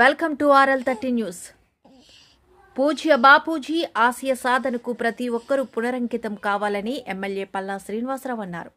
Welcome to R L thirty news. పూజ్య బాపూజీ ఆశయ సాధనకు ప్రతి ఒక్కరూ పునరంకితం కావాలని ఎమ్మెల్యే పల్లా శ్రీనివాసరావు అన్నారు.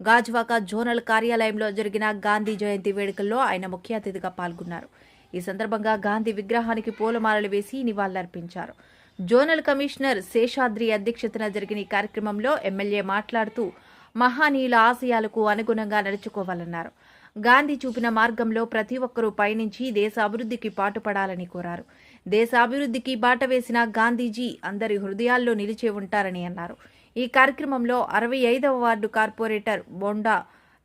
గాజ్వాకా జోనల్ కార్యాలయంలో జరిగిన గాంధీ జయంతి వేడుకల్లో ఆయన ముఖ్య అతిథిగా పాల్గొన్నారు. ఈ సందర్భంగా గాంధీ విగ్రహానికి పూలమాలలు వేసి నివాళులర్పించారు. జోనల్ కమిషనర్ శేషాద్రి అధ్యక్షతన జరిగిన ఈ కార్యక్రమంలో ఎమ్మెల్యే మాట్లాడుతూ మహానీయుల ఆశయాలకు అనుగుణంగా నడుచుకోవాలన్నారు. గాంధీ చూపిన మార్గంలో ప్రతి ఒక్కరూ పయనించి దేశ అభివృద్ధికి పాటుపడాలని కోరారు. దేశాభివృద్ధికి బాట వేసిన గాంధీజీ అందరి హృదయాల్లో నిలిచే ఉంటారని అన్నారు. ఈ కార్యక్రమంలో అరవై ఐదవ ward corporator Bonda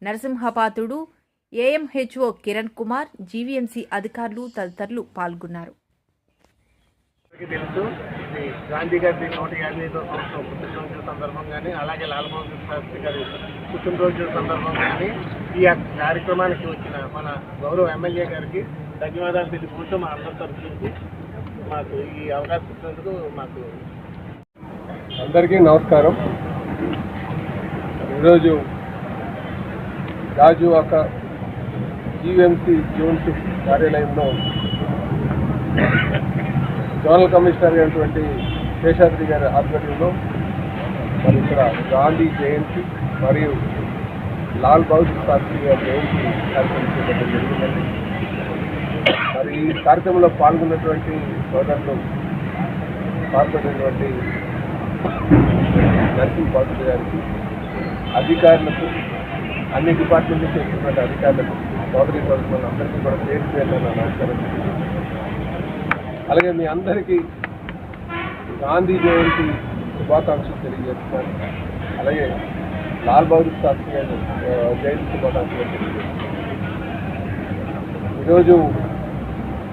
Narasimhapathudu A M H O Kiran Kumar G V M C అధికారులు తదితరులు పాల్గొన్నారు. తెలుసు. ఇది గాంధీ గారి నూట యాభై ఐదో సంవత్సరం పుట్టినరోజు సందర్భంగానే అలాగే లాల్మోహన్ శాస్త్రి గారి పుట్టినరోజు సందర్భంగానే ఈ కార్యక్రమానికి వచ్చిన మన గౌరవ ఎమ్మెల్యే గారికి ధన్యవాదాలు తెలుపుకుంటూ మా అందరి తరఫు నుంచి మాకు ఈ అవకాశం ఇచ్చినందుకు మాకు అందరికీ నమస్కారం. ఈరోజు Rajuvaka G V M C June six కార్యాలయంలో జోనల్ కమిషనర్ అయినటువంటి శేషాద్రి గారి ఆధ్వర్యంలో మరి ఇక్కడ గాంధీ జయంతి మరియు లాల్ బహదూర్ శాస్త్రి గారి జయంతి కార్యక్రమం చేయడం జరిగిందండి. మరి ఈ కార్యక్రమంలో పాల్గొన్నటువంటి సోదరులు పాల్గొన్నటువంటి నర్సింగ్ పాత్ర గారికి అధికారులకు అన్ని డిపార్ట్మెంట్ నుంచి వచ్చినటువంటి అధికారులకు సోదరి సోదరులందరికీ కూడా పేరు పేరు నమస్కారం. అలాగే మీ అందరికీ గాంధీ జయంతి శుభాకాంక్షలు తెలియజేస్తున్నాను అలాగే లాల్ బహదూర్ శాస్త్రి గారి జయంతి శుభాకాంక్షలు తెలియజేస్తున్నాను ఈరోజు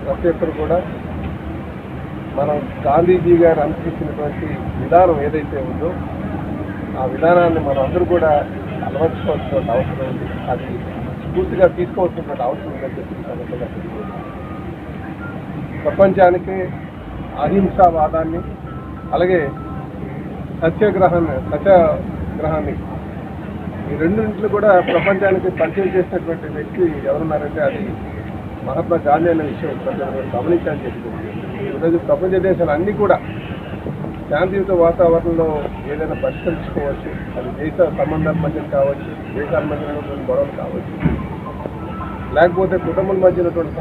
ప్రతి ఒక్కరు కూడా మనం గాంధీజీ గారు అనుసరించినటువంటి విధానం ఏదైతే ఉందో ఆ విధానాన్ని మనం అందరూ కూడా అలవర్చుకోవాల్సిన అవసరం ఉంది. అది పూర్తిగా తీసుకోవాల్సినటువంటి అవసరం ఉందని చెప్పి సందర్భంగా తెలియజేస్తున్నాను. ప్రపంచానికి అహింసావాదాన్ని అలాగే సత్యాగ్రహాన్ని సత్యాగ్రహాన్ని ఈ రెండింటిని కూడా ప్రపంచానికి పరిచయం చేసినటువంటి వ్యక్తి ఎవరున్నారంటే అది మహాత్మా గాంధీ అనే విషయం గమనించాలని చెప్పి ఈరోజు ప్రపంచ దేశాలు అన్నీ కూడా శాంతియుత వాతావరణంలో ఏదైనా పరిష్కరించుకోవచ్చు. అది దేశ సంబంధాల మధ్య కావచ్చు దేశాల మధ్య గొడవలు కావచ్చు. లేకపోతే కుటుంబం మధ్య ఉన్నటువంటి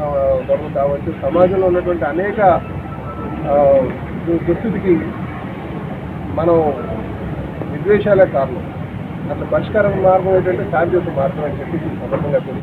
గొడవలు కావచ్చు సమాజంలో ఉన్నటువంటి అనేక దుస్థితికి మనం విద్వేషాలే కారణం. అసలు పరిష్కారం మార్గం ఏంటంటే శాంతియుత మార్గం అని చెప్పి ఈ సందర్భంగా